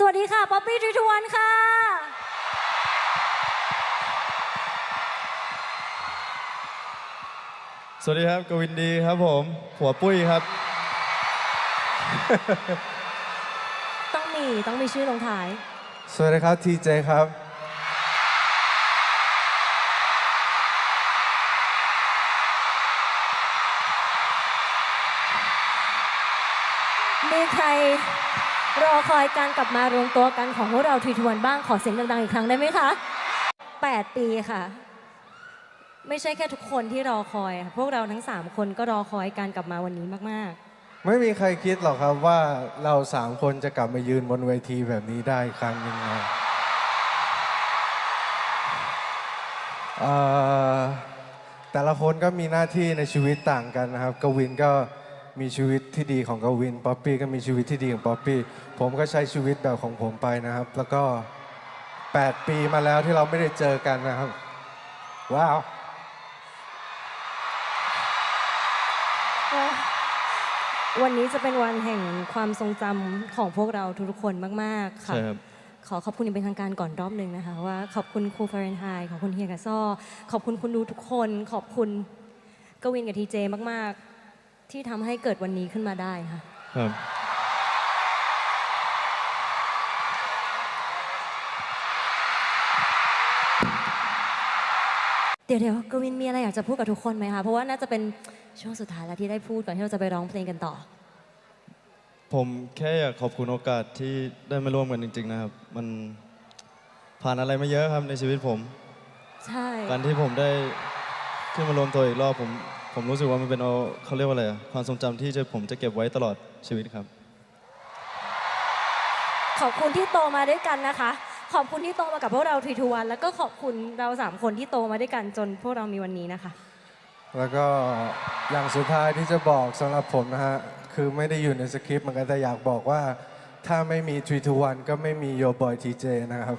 สวัสดีค่ะ ป๊อปปี้ทรีทวันค่ะ สวัสดีครับ กวินดีครับผมหัวปุ้ยครับ ต้องมีต้องมีชื่อลงท้าย สวัสดีครับทีเจครับ มีใคร รอคอยการกลับมารวมตัวกันของพวกเราทีทวนบ้างขอเสียงดังๆอีกครั้งได้ไหมคะ 8 ปีค่ะ ไม่ใช่แค่ทุกคนที่รอคอยค่ะพวกเราทั้ง 3 คนก็รอคอยการกลับมาวันนี้มากไม่มีใครคิดหรอกครับว่าเราสามคนจะกลับมายืนบนเวทีแบบนี้ได้อีกครั้งหนึ่งนะเอ่อแต่ละคนก็มีหน้าที่ในชีวิตต่างกันนะครับ กวินก็ มีชีวิตที่ดีของกวินป๊อปปี้ก็มีชีวิตที่ดีของป๊อปปี้ผมก็ใช้ชีวิตแบบของผมไปนะครับ แล้วก็ 8 ปีมาแล้วที่เราไม่ได้เจอกันนะครับ ว้าวๆก็วันนี้จะเป็นวันแห่งความทรงจำของพวกเราทุกๆคนมาก ๆ ค่ะใช่ครับ ขอขอบคุณอย่างเป็นทางการก่อนรอบหนึ่งนะคะ ว่าขอบคุณครูฟาเรนไฮต์ขอบคุณเฮียกับซ่อขอบคุณคุณดูทุกคน ขอบคุณกวินกับทีเจมากๆ ที่ทำให้เกิดวันนี้ขึ้นมาได้ค่ะ ครับ เดี๋ยวเดี๋ยวกวินมีอะไรอยากจะพูดกับทุกคนไหมคะเพราะว่าน่าจะเป็นช่วงสุดท้ายแล้วที่ได้พูดก่อนที่เราจะไปร้องเพลงกันต่อ ผมแค่อยากขอบคุณโอกาสที่ได้มาร่วมกันจริง ๆ นะครับ มันผ่านอะไรมาเยอะครับในชีวิตผม ใช่ การที่ผมได้ขึ้นมารวมตัวอีกรอบผมผมรู้สึกว่ามันเป็นเอาเขาเรียกว่าอะไรอะความทรงจำที่จะผมจะเก็บไว้ตลอดชีวิตครับ ขอบคุณที่โตมาด้วยกันนะคะ ขอบคุณที่โตมากับพวกเราทีทูวัน แล้วก็ขอบคุณเราสามคนที่โตมาด้วยกันจนพวกเรามีวันนี้นะคะ แล้วก็อย่างสุดท้ายที่จะบอกสำหรับผมนะฮะ คือไม่ได้อยู่ในสคริปต์เหมือนกันแต่อยากบอกว่า ถ้าไม่มี3 2 1ก็ไม่มี Your Boy TJ นะครับ